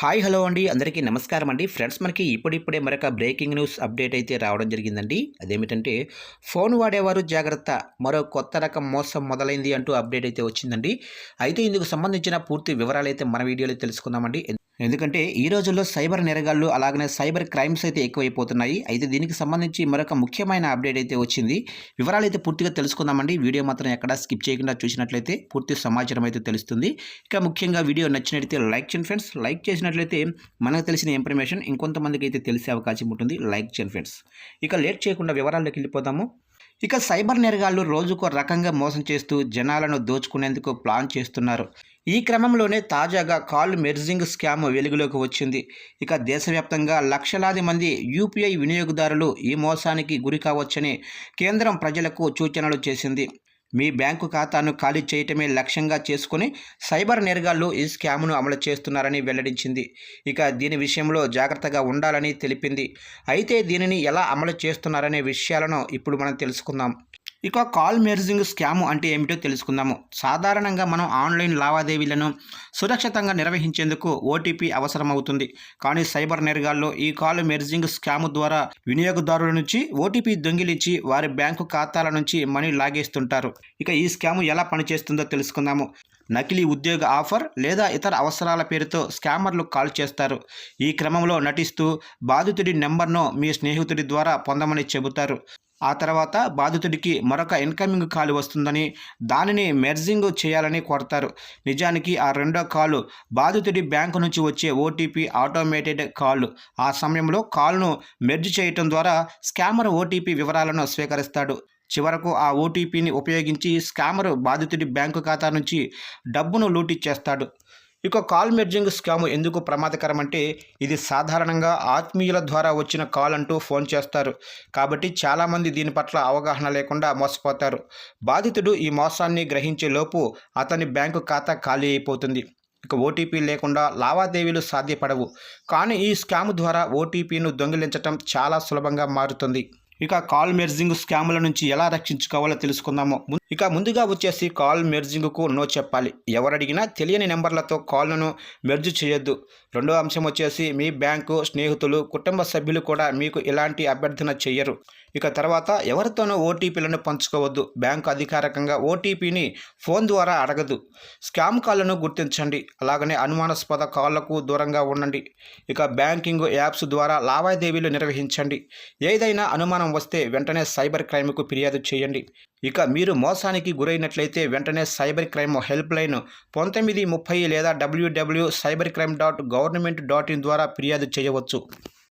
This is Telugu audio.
హాయ్ హలో అండి. అందరికీ నమస్కారం అండి. ఫ్రెండ్స్ మనకి ఇప్పుడిప్పుడే మరొక బ్రేకింగ్ న్యూస్ అప్డేట్ అయితే రావడం జరిగిందండి. అదేమిటంటే ఫోన్ వాడేవారు జాగ్రత్త. మరో కొత్త రకం మోసం మొదలైంది అంటూ అప్డేట్ అయితే వచ్చిందండి. అయితే ఇందుకు సంబంధించిన పూర్తి వివరాలు అయితే మన వీడియోలో తెలుసుకుందామండి. ఎందుకంటే ఈ రోజుల్లో సైబర్ నేరగాళ్ళు అలాగనే సైబర్ క్రైమ్స్ అయితే ఎక్కువైపోతున్నాయి. అయితే దీనికి సంబంధించి మరొక ముఖ్యమైన అప్డేట్ అయితే వచ్చింది. వివరాలు అయితే పూర్తిగా తెలుసుకుందామండి. వీడియో మాత్రం ఎక్కడ స్కిప్ చేయకుండా చూసినట్లయితే పూర్తి సమాచారం అయితే తెలుస్తుంది. ఇక ముఖ్యంగా వీడియో నచ్చినట్లయితే లైక్ చేయండి ఫ్రెండ్స్. లైక్ చేసినట్లయితే మనకు తెలిసిన ఇన్ఫర్మేషన్ ఇంకొంతమందికి అయితే తెలిసే అవకాశం ఉంటుంది. లైక్ చేయండి ఫ్రెండ్స్. ఇక లేట్ చేయకుండా వివరాల్లోకి వెళ్ళిపోదాము. ఇక సైబర్ నేరగాళ్ళు రోజుకో రకంగా మోసం చేస్తూ జనాలను దోచుకునేందుకు ప్లాన్ చేస్తున్నారు. ఈ క్రమంలోనే తాజాగా కాల్ మెర్జింగ్ స్కామ్ వెలుగులోకి వచ్చింది. ఇక దేశవ్యాప్తంగా లక్షలాది మంది యూపీఐ వినియోగదారులు ఈ మోసానికి గురి కావచ్చని కేంద్రం ప్రజలకు సూచనలు చేసింది. మీ బ్యాంకు ఖాతాను ఖాళీ చేయటమే లక్ష్యంగా చేసుకుని సైబర్ నేరగాళ్ళు ఈ స్కామ్ను అమలు చేస్తున్నారని వెల్లడించింది. ఇక దీని విషయంలో జాగ్రత్తగా ఉండాలని తెలిపింది. అయితే దీనిని ఎలా అమలు చేస్తున్నారనే విషయాలను ఇప్పుడు మనం తెలుసుకుందాం. ఇక కాల్ మెర్జింగ్ స్కామ్ అంటే ఏమిటో తెలుసుకుందాము. సాధారణంగా మనం ఆన్లైన్ లావాదేవీలను సురక్షితంగా నిర్వహించేందుకు ఓటీపీ అవసరమవుతుంది. కానీ సైబర్ నేరగాల్లో ఈ కాల్ మెర్జింగ్ స్కామ్ ద్వారా వినియోగదారుల నుంచి ఓటీపీ దొంగిలించి వారి బ్యాంకు ఖాతాల నుంచి మనీ లాగేస్తుంటారు. ఇక ఈ స్కామ్ ఎలా పనిచేస్తుందో తెలుసుకుందాము. నకిలీ ఉద్యోగ ఆఫర్ లేదా ఇతర అవసరాల పేరుతో స్కామర్లు కాల్ చేస్తారు. ఈ క్రమంలో నటిస్తూ బాధితుడి నెంబర్ను మీ స్నేహితుడి ద్వారా పొందమని చెబుతారు. ఆ తర్వాత బాధితుడికి మరొక ఇన్కమింగ్ కాల్ వస్తుందని దానిని మెర్జింగ్ చేయాలని కోరతారు. నిజానికి ఆ రెండో కాలు బాధితుడి బ్యాంకు నుంచి వచ్చే ఓటీపీ ఆటోమేటెడ్ కాల్. ఆ సమయంలో కాల్ను మెర్జ్ చేయటం ద్వారా స్కామర్ ఓటీపీ వివరాలను స్వీకరిస్తాడు. చివరకు ఆ ఓటీపీని ఉపయోగించి స్కామర్ బాధితుడి బ్యాంకు ఖాతా నుంచి డబ్బును లూటిచ్చేస్తాడు ఇక కాల్ మెర్జింగ్ స్కామ్ ఎందుకు ప్రమాదకరం అంటే ఇది సాధారణంగా ఆత్మీయుల ద్వారా వచ్చిన కాల్ అంటూ ఫోన్ చేస్తారు. కాబట్టి చాలామంది దీని పట్ల అవగాహన లేకుండా మోసపోతారు. బాధితుడు ఈ మోసాన్ని గ్రహించే లోపు అతని బ్యాంకు ఖాతా ఖాళీ అయిపోతుంది. ఇక ఓటీపీ లేకుండా లావాదేవీలు సాధ్యపడవు. కానీ ఈ స్కామ్ ద్వారా ఓటీపీను దొంగిలించటం చాలా సులభంగా మారుతుంది. ఇక కాల్ మెర్జింగ్ స్కాముల నుంచి ఎలా రక్షించుకోవాలో తెలుసుకుందాము. ఇక ముందుగా వచ్చేసి కాల్ మెర్జింగ్కు నో చెప్పాలి. ఎవరు అడిగినా తెలియని నెంబర్లతో కాల్ను మెర్జ్ చేయొద్దు. రెండో అంశం వచ్చేసి మీ బ్యాంకు స్నేహితులు కుటుంబ సభ్యులు కూడా మీకు ఎలాంటి అభ్యర్థన చేయరు ఇక తర్వాత ఎవరితోనూ ఓటీపీలను పంచుకోవద్దు. బ్యాంకు అధికారికంగా ఓటీపీని ఫోన్ ద్వారా అడగదు. స్కామ్ కాళ్ళను గుర్తించండి. అలాగనే అనుమానాస్పద కాళ్ళకు దూరంగా ఉండండి. ఇక బ్యాంకింగ్ యాప్స్ ద్వారా లావాదేవీలు నిర్వహించండి. ఏదైనా అనుమానం వస్తే వెంటనే సైబర్ క్రైమ్కు ఫిర్యాదు చేయండి. ఇక మీరు మోసానికి గురైనట్లయితే వెంటనే సైబర్ క్రైమ్ హెల్ప్ లైన్ పంతొమ్మిది ముప్పై లేదా WWW cyber crime dot government dot in ద్వారా ఫిర్యాదు చేయవచ్చు.